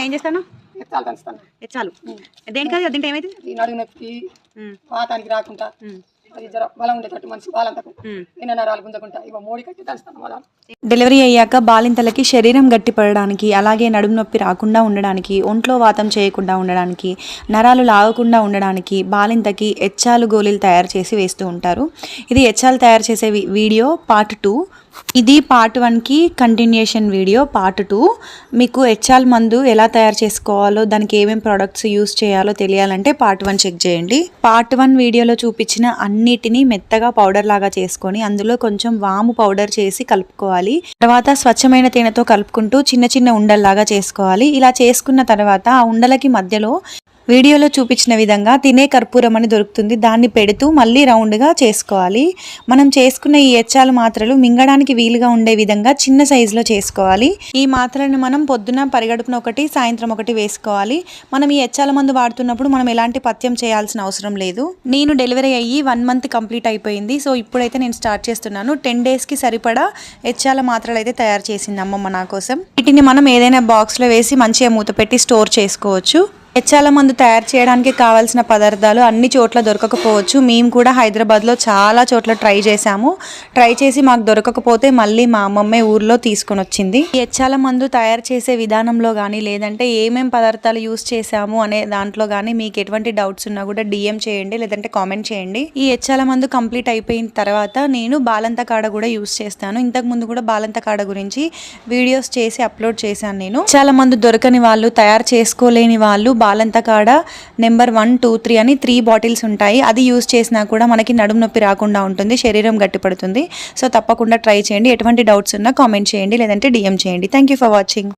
ఏం చేస్తాను? ఎత్తాలు దంచుతాను. చాలు దేనికి దీంట్లో ఏమైంది? ఈ నడుము నొప్పి వాతానికి రాకుండా అది జర బలం ఉండేటట్టు మనిషి బాలంతకు నిన్న నరాలు గుంజకుంటా ఇవ మోడి కట్టి దంచుతాను బలం డెలివరీ అయ్యాక బాలింతలకి శరీరం గట్టిపడడానికి అలాగే నడుము నొప్పి రాకుండా ఉండడానికి ఒంట్లో వాతం చేయకుండా ఉండడానికి నరాలు లాగకుండా ఉండడానికి బాలింతకి ఎచ్చాలు గోళీలు తయారు చేసి వేస్తూ ఉంటారు. ఇది ఎచ్చాలు తయారు చేసే వీడియో పార్ట్ టూ. ఇది పార్ట్ వన్కి కంటిన్యూషన్ వీడియో పార్ట్ టూ. మీకు హెచ్ఆల్ మందు ఎలా తయారు చేసుకోవాలో దానికి ఏమేమి ప్రోడక్ట్స్ యూస్ చేయాలో తెలియాలంటే పార్ట్ వన్ చెక్ చేయండి. పార్ట్ వన్ వీడియోలో చూపించిన అన్నిటినీ మెత్తగా పౌడర్ లాగా చేసుకొని అందులో కొంచెం వాము పౌడర్ చేసి కలుపుకోవాలి. తర్వాత స్వచ్ఛమైన తేనెతో కలుపుకుంటూ చిన్న చిన్న ఉండల్లాగా చేసుకోవాలి. ఇలా చేసుకున్న తర్వాత ఆ ఉండలకి మధ్యలో వీడియోలో చూపించిన విధంగా తినే కర్పూరం అని దొరుకుతుంది. దాన్ని పెడుతూ మళ్ళీ రౌండ్గా చేసుకోవాలి. మనం చేసుకున్న ఈ హెచ్చాలు మాత్రలు మింగడానికి వీలుగా ఉండే విధంగా చిన్న సైజులో చేసుకోవాలి. ఈ మాత్రలను మనం పొద్దున పరిగడుపున ఒకటి సాయంత్రం ఒకటి వేసుకోవాలి. మనం ఈ ఎచ్చాల మందు వాడుతున్నప్పుడు మనం ఎలాంటి పథ్యం చేయాల్సిన అవసరం లేదు. నేను డెలివరీ అయ్యి వన్ మంత్ కంప్లీట్ అయిపోయింది. సో ఇప్పుడైతే నేను స్టార్ట్ చేస్తున్నాను. టెన్ డేస్కి సరిపడా ఎచ్చాల మాత్రలు అయితే తయారు చేసింది అమ్మమ్మ నా కోసం. వీటిని మనం ఏదైనా బాక్స్లో వేసి మంచిగా మూత పెట్టి స్టోర్ చేసుకోవచ్చు. హెచ్చాల మందు తయారు చేయడానికి కావాల్సిన పదార్థాలు అన్ని చోట్ల దొరకకపోవచ్చు. మేము కూడా హైదరాబాద్లో చాలా చోట్ల ట్రై చేశాము. ట్రై చేసి మాకు దొరకకపోతే మళ్ళీ మా అమ్మమ్మే ఊర్లో తీసుకొని వచ్చింది ఈ హెచ్చాల మందు తయారు చేసే విధానంలో కానీ లేదంటే ఏమేం పదార్థాలు యూస్ చేశాము అనే దాంట్లో కానీ మీకు ఎటువంటి డౌట్స్ ఉన్నా కూడా డిఎం చేయండి లేదంటే కామెంట్ చేయండి. ఈ హెచ్చాల మందు కంప్లీట్ అయిపోయిన తర్వాత నేను బాలంత కాడ కూడా యూస్ చేస్తాను. ఇంతకు ముందు కూడా బాలంత కాడ గురించి వీడియోస్ చేసి అప్లోడ్ చేశాను నేను. చాలా మంది దొరకని వాళ్ళు తయారు చేసుకోలేని వాళ్ళు బాలంత కాడ నెంబర్ వన్ టూ త్రీ అని త్రీ బాటిల్స్ ఉంటాయి. అది యూస్ చేసినా కూడా మనకి నడుము నొప్పి రాకుండా ఉంటుంది శరీరం గట్టిపడుతుంది. సో తప్పకుండా ట్రై చేయండి. ఎటువంటి డౌట్స్ ఉన్నా కామెంట్ చేయండి లేదంటే డిఎం చేయండి. Thank you for watching